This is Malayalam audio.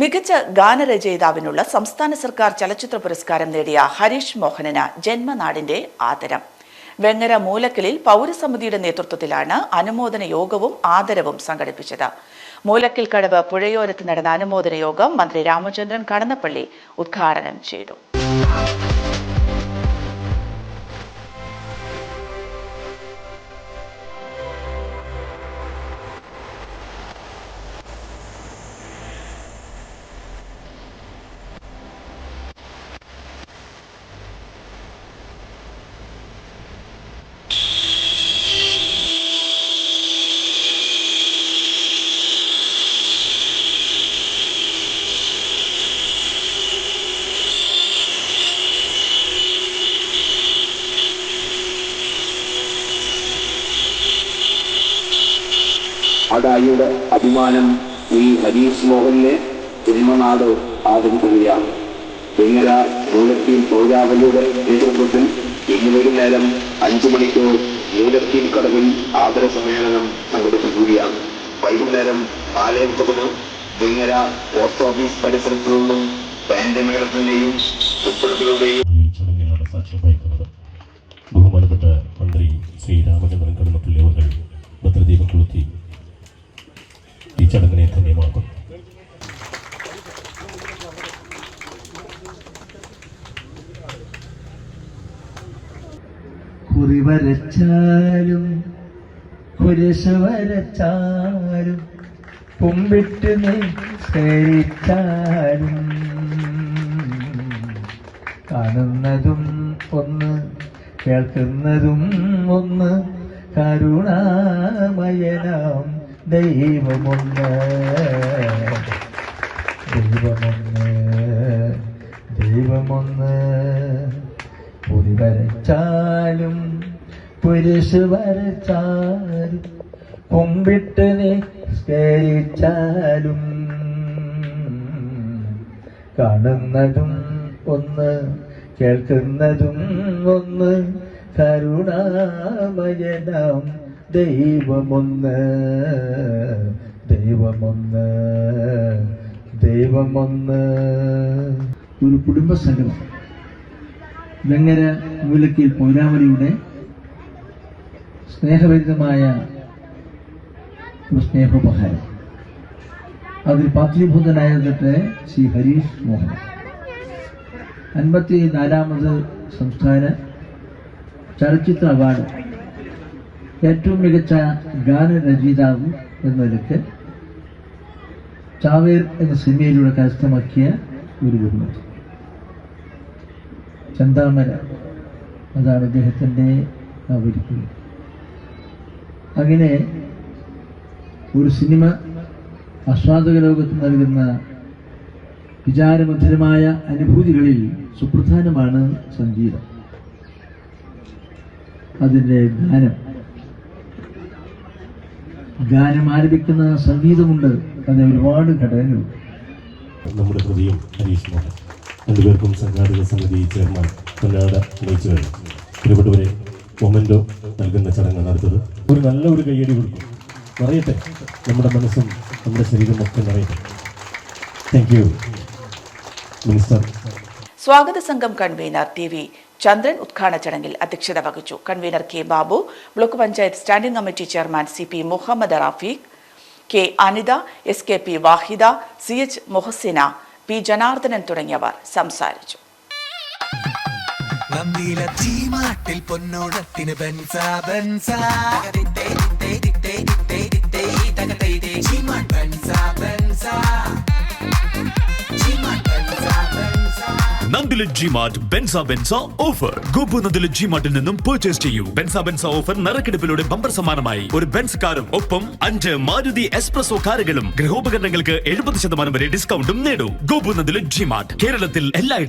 മികച്ച ഗാനരചയിതാവിനുള്ള സംസ്ഥാന സർക്കാർ ചലച്ചിത്ര പുരസ്കാരം നേടിയ ഹരീഷ് മോഹനന് ജന്മനാടിന്റെ ആദരം. വെങ്ങര മൂലക്കലിൽ പൗരസമിതിയുടെ നേതൃത്വത്തിലാണ് അനുമോദന യോഗവും ആദരവും സംഘടിപ്പിച്ചത്. മൂലക്കൽ കടവ് പുഴയോരത്ത് നടന്ന അനുമോദന യോഗം മന്ത്രി രാമചന്ദ്രൻ കടന്നപ്പള്ളി ഉദ്ഘാടനം ചെയ്തു. അടായിയുടെ അഭിമാനം ഈ ഹരീഷ് മോഹനെ ജന്മനാട് ആദരിക്കുകയാണ്. വെങ്ങര മൂലത്തിൽ പൗരാവലിയുടെ നേതൃത്വത്തിൽ ഇന്ന് വൈകുന്നേരം അഞ്ചു മണിക്ക് മൂലത്തിൽ കടവിൽ ആദര സമ്മേളനം സംഘടിപ്പിക്കുകയാണ്. വൈകുന്നേരം നാലേ മുപ്പതിന് വെങ്ങര പോസ്റ്റ് ഓഫീസ് പരിസരത്തു നിന്നും ബാൻഡ് മേളത്തിന്റെയും ചടങ്ങിലാണ് സാക്ഷ്യം വഹിക്കുന്നത് ബഹുമാനപ്പെട്ട മന്ത്രി ശ്രീ രാമചന്ദ്രൻ കടന്നപ്പള്ളി അവർ ചടങ്ങിനെ ധന്യമാക്കും കുറി വരച്ചാലും കുരിശ വരച്ചാലും കുമ്പിട്ട് നിസ്കരിച്ചാലും കാണുന്നതും ഒന്ന് കേൾക്കുന്നതും ഒന്ന് കരുണാമയനാം ദൈവമൊന്ന് ദൈവമൊന്ന് ദൈവമൊന്ന്. പൊടി വരച്ചാലും പുരുഷ വരച്ചാലും കൊമ്പിട്ട് നിസ്കരിച്ചാലും കാണുന്നതും ഒന്ന് കേൾക്കുന്നതും ഒന്ന് കരുണാമയനാം. ദൈവമൊന്ന് ദൈവമൊന്ന് ദൈവമൊന്ന്. ഒരു കുടുംബസംഗമം വെങ്ങര മൂലക്കിൽ പൗരാവലിയുടെ സ്നേഹഭരിതമായ സ്നേഹോപഹാരം. അതിൽ പാത്രീഭൂതനായിരുന്നിട്ട് ശ്രീ ഹരീഷ് മോഹൻ. അൻപത്തി നാലാമത് സംസ്ഥാന ചലച്ചിത്ര അവാർഡ് ഏറ്റവും മികച്ച ഗാനരചയിതാവ് എന്ന നിലയ്ക്ക് ചാവേർ എന്ന സിനിമയിലൂടെ കരസ്ഥമാക്കിയ ഒരു ബഹുമതി ചന്താമര അതാണ് അദ്ദേഹത്തിന്റെ ആവരിക്കുന്നത് അങ്ങനെ ഒരു സിനിമ ആസ്വാദക ലോകത്ത് നൽകുന്ന വിചാരമധുരമായ അനുഭൂതികളിൽ സുപ്രധാനമാണ് സംഗീതം. അതിന്റെ ഗാനം. ഗാനം ആലപിക്കുന്ന സംഗീതമുണ്ട്. അതിന് ഒരുപാട് ഘടകങ്ങളുണ്ട് നമ്മുടെ ഹൃദയം ഹരീഷ് മോഹൻ രണ്ടുപേർക്കും സംഘാടക സമിതി ചെയർമാൻ കൊല്ലാട അറിയിച്ചു കഴിഞ്ഞു പ്രിയപ്പെട്ടവരെ മൊമെന്റോ നൽകുന്ന ചടങ്ങാണ് അടുത്തത്. ഒരു നല്ല ഒരു കയ്യടി കൊടുക്കും. നിറയട്ടെ നമ്മുടെ മനസ്സും നമ്മുടെ ശരീരം ഒക്കെ നിറയട്ടെ. താങ്ക് യു മിനിസ്റ്റർ സ്വാഗത സംഘം കൺവീനർ ടി വി ചന്ദ്രൻ ഉദ്ഘാടന ചടങ്ങിൽ അധ്യക്ഷത വഹിച്ചു. Convener K Babu block panchayat standing committee chairman C P Muhammad Rafeeq K Anitha S K P Vahida C H Mohasina P Janardhanan തുടങ്ങിയവർ സംസാരിച്ചു. മാർട്ട് ബെൻസ ബെൻസ ഓഫർ നിന്നും പർച്ചേസ് ചെയ്യൂ. ബെൻസ ബെൻസ ഓഫർ നറുക്കെടുപ്പിലൂടെ ബമ്പർ സമ്മാനമായി. ഒരു ബെൻസ് കാറും ഒപ്പം അഞ്ച് മാരുതി എക്സ്പ്രസോ കാറുകളും. ഗൃഹോപകരണങ്ങൾക്ക് എഴുപത് ശതമാനം വരെ ഡിസ്കൗണ്ടും നേടൂ. ഗോപു മാർട്ട് കേരളത്തിൽ എല്ലായിടത്തും